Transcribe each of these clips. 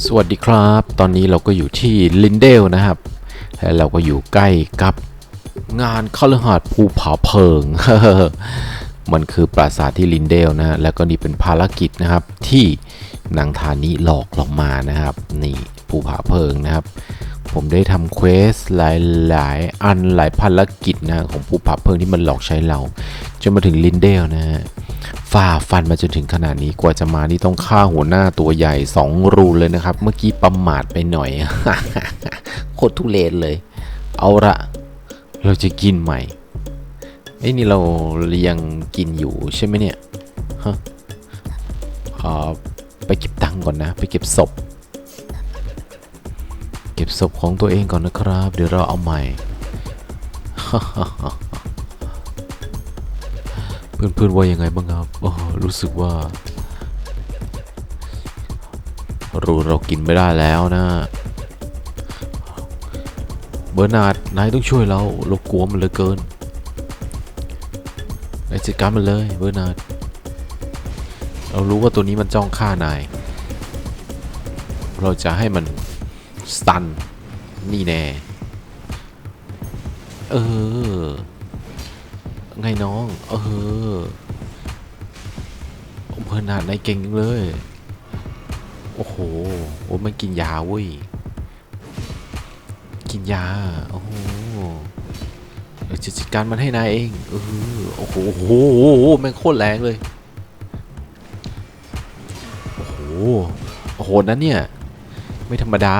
สวัสดีครับ ตอนนี้เราก็อยู่ที่ลินเดลนะครับ และเราก็อยู่ใกล้กับงานคฤหาสน์ภูผาเพิง มันคือปราสาทที่ลินเดลนะ แล้วก็นี่เป็นภารกิจนะครับที่นางธานีหลอกเรามานะครับ นี่ภูผาเพิงนะครับ ผมได้ทำเควสหลายหลาย ๆ อันหลายภารกิจนะของภูผาเพิงที่มันหลอกใช้เรา จนมาถึงลินเดลนะฮะฝ่าฟันมาจนถึงขนาดนี้กว่าจะมานี่ต้องฆ่าหัวหน้าตัวใหญ่ 2 รูเลยนะครับ เมื่อกี้ประมาทไปหน่อย โคตรทุเรศเลย เอาละเราจะกินใหม่ไอ้นี่เรายังกินอยู่ใช่ไหมเนี่ยฮะเอ่อไปเก็บตังค์ก่อนนะ ไปเก็บศพ เก็บศพของตัวเองก่อนนะครับ เดี๋ยวเราเอาใหม่ เพื่อนๆว่ายังไงบ้างครับรู้สึกว่า รูเรากินไม่ได้แล้วนะเบอร์นาร์ดนายต้องช่วยเราเรากลัวมันเหลือเกินนายจัดการมันเลยเบอร์นาร์ดเรารู้ว่าตัวนี้มันจ้องฆ่านาย เราจะให้มัน สตัน นี่แน่ เออ ไงน้อง เออเพื่อนนาดนายเก่งเลย โอ้โห โอ้ยมันกินยาเว้ย กินยา โอ้โหจะจัดการมันให้นายเอง เออ โอ้โหโอ้โหโอ้โหแม่งโคตรแรงเลย โอ้โห โอ้โหนั้นเนี่ย ไม่ธรรมดา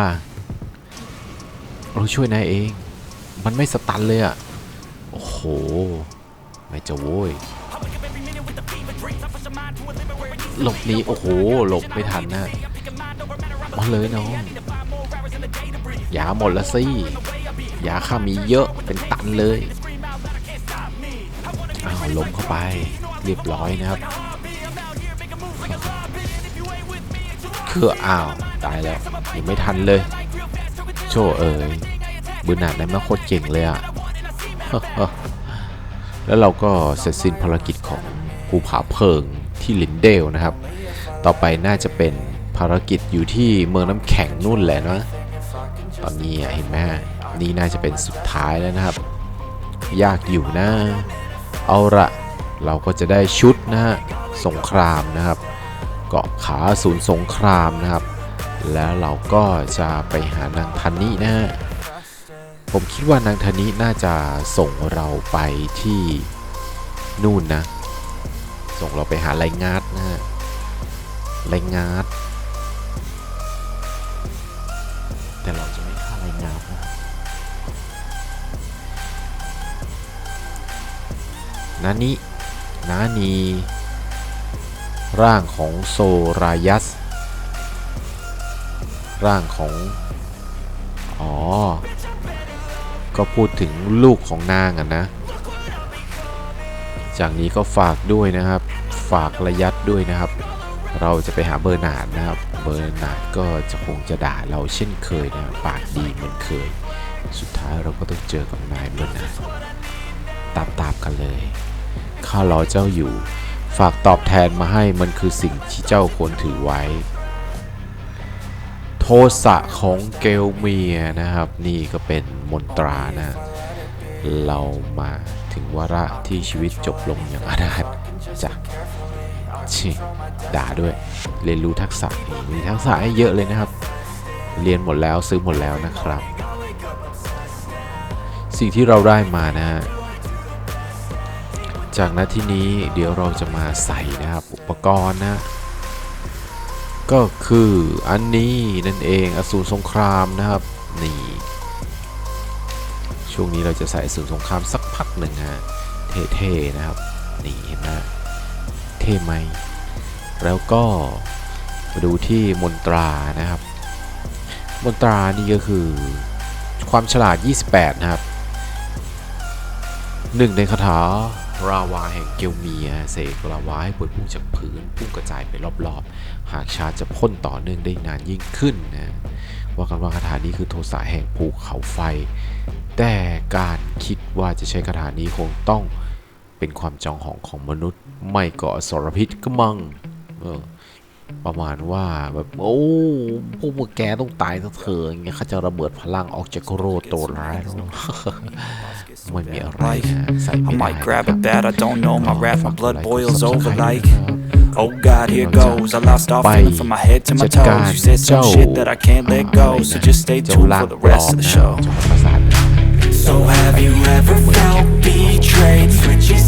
เราช่วยนายเอง มันไม่สตันเลยอะโอ้โห ไม่จะโว้ย หลบหนีโอ้โห หลบไม่ทันนะมาเลยน้องยาหมดละสิยาข้ามีเยอะเป็นตันเลยอ้าวล้มเข้าไป เรียบร้อยนะครับ คืออ้าว ตายแล้วยังไม่ทันเลย โชเอ๋ยบืนหนาดนั้นมาโคตรเก่งเลยอะแล้วเราก็เสร็จสิ้นภารกิจของภูผาเพิงที่ลินเดลนะครับ ต่อไปน่าจะเป็นภารกิจอยู่ที่เมืองน้ำแข็งนู่นแหละนะตอนนี้เห็นไหมนี่น่าจะเป็นสุดท้ายแล้วนะครับ ยากอยู่นะ เอาละเราก็จะได้ชุดนะฮะสงครามนะครับ เกาะขาศูนย์สงครามนะครับ แล้วเราก็จะไปหานางทันนี่นะฮะผมคิดว่านางธนิน่าจะส่งเราไปที่นู่นนะ ส่งเราไปหาไรงาดนะฮะไรงาดแต่เราจะไม่ฆ่าไรงาดนะนานินานีร่างของโซรายัส ร่างของ อ๋อ ก็พูดถึงลูกของนางอะนะ จากนี้ก็ฝากด้วยนะครับ ฝากระยัดด้วยนะครับ เราจะไปหาเบอร์นาดนะครับ เบอร์นาดก็จะคงจะด่าเราเช่นเคยนะปากดีเหมือนเคย สุดท้ายเราก็ต้องเจอกับนายเบอร์นาดตามตามกันเลย ข้ารอเจ้าอยู่ ฝากตอบแทนมาให้มันคือสิ่งที่เจ้าควรถือไว้ สะของเกลเมียนะครับ นี่ก็เป็นมนตรานะ เรามาถึงวาระที่ชีวิตจบลงอย่างอนาถจ้ะชิด่าด้วย เรียนรู้ทักษะมีทักษะให้เยอะเลยนะครับ เรียนหมดแล้วซื้อหมดแล้วนะครับ สิ่งที่เราได้มานะฮะจากน้าที่นี้เดี๋ยวเราจะมาใส่นะครับอุปกรณ์นะ ก็คืออันนี้นั่นเองอสูรสงครามนะครับนี่ช่วงนี้เราจะใส่อสูรสงครามสักพักหนึ่งฮะเท่ๆนะครับนี่เห็นไหมเท่ไหมแล้วก็มาดูที่มนตรานะครับ มนตรานี่ก็คือความฉลาด 28 นะครับหนึ่งในคาถา ราวาแห่งเกลเมียเสกลาวาให้พวยพุ่งจากพื้นพุ่งกระจายไปรอบๆ หากชาจะพ่นต่อเนื่องได้นานยิ่งขึ้นนะว่ากันว่าคาถานี้คือโทสะแห่งภูเขาไฟ แต่การคิดว่าจะใช้คาถานี้คงต้องเป็นความจองหองของมนุษย์ ไม่ก็อสรพิษก็มัง ประมาณว่าแบบโอ้พวกมึงแกต้องตายซะเถอะอย่างเงี้ยเขาจะระเบิดพลังออกจากโรตัวร้ายแล้วไม่มีอะไรนะใส่ไม่ I ได้ might grab a นะ bat, I don't know, my ก็ wrath, ฝา my กกด blood ไลค์ boils กด over Subscribe like นะครับ Oh God, here goes. I lost all ไป feeling from my head to my จัดการ toes. You said some เจ้า shit that I can't let อ่า go, อะไร so นะ just stay เจ้า tuned ล่าง for the ปลอ rest ม of the นะ show. เจ้าประสาท So have you ever felt betrayed? Switch your